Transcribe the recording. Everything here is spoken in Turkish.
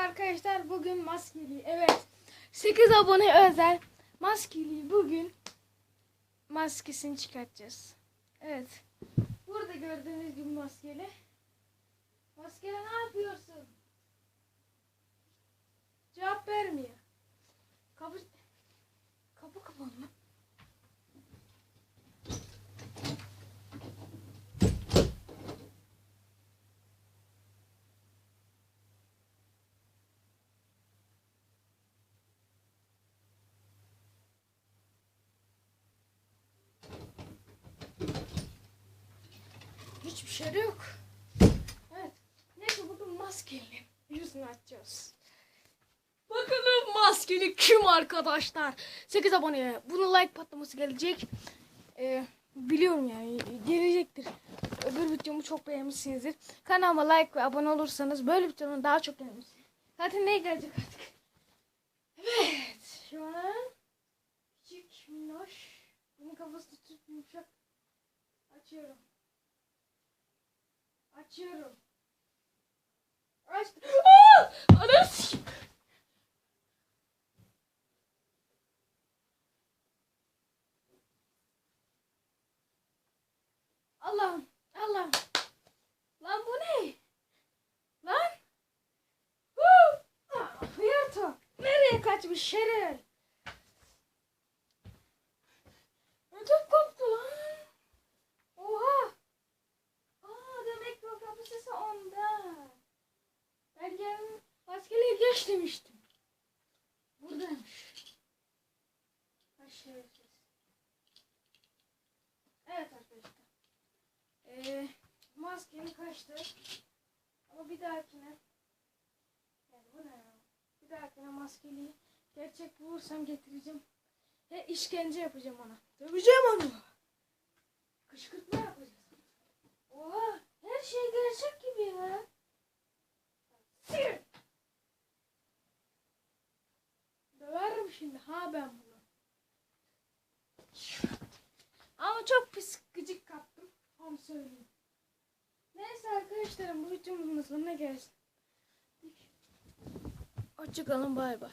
arkadaşlar bugün maskeli evet 8 abone özel maskeli bugün maskesini çıkartacağız. Evet. Burada gördüğünüz gibi maskeli. Maskeli ne yapıyorsun? Hiçbir şey yok. Evet. Neyse bugün maskeli yüzünü açacağız. Bakalım maskeli kim arkadaşlar? 8 aboneye. Bunu like patlaması gelecek. Ee, biliyorum yani gelecektir. Öbür videomu çok beğenmişsinizdir. Kanalıma like ve abone olursanız böyle videonun daha çok beğenmişsiniz. Zaten ne gelecek artık? Evet. Şu an küçük minnoş. Bunun kafası tutup yumuşak. Açıyorum. Açıyorum. Açtım. Aa! Sikeyim. Allah'ım. Allah'ım. Lan bu ne? Lan. Huu! Ah. Nereye kaçmış şeref? 5 demiştim. Buradaymış. Aşağıya Evet arkadaşlar. Ee, maskemi kaçtı. Ama bir dahakine yani bu ne ya? Bir dahakine maskeli gerçek bulursam getireceğim. Ve işkence yapacağım ona. Döveceğim onu. Kışkırt Şimdi ha ben bunu. Ama çok pis gıcık kaptım. Onu söyleyeyim. Neyse arkadaşlarım bu videomuzun sonuna gelsin. Hoşçakalın bay bay.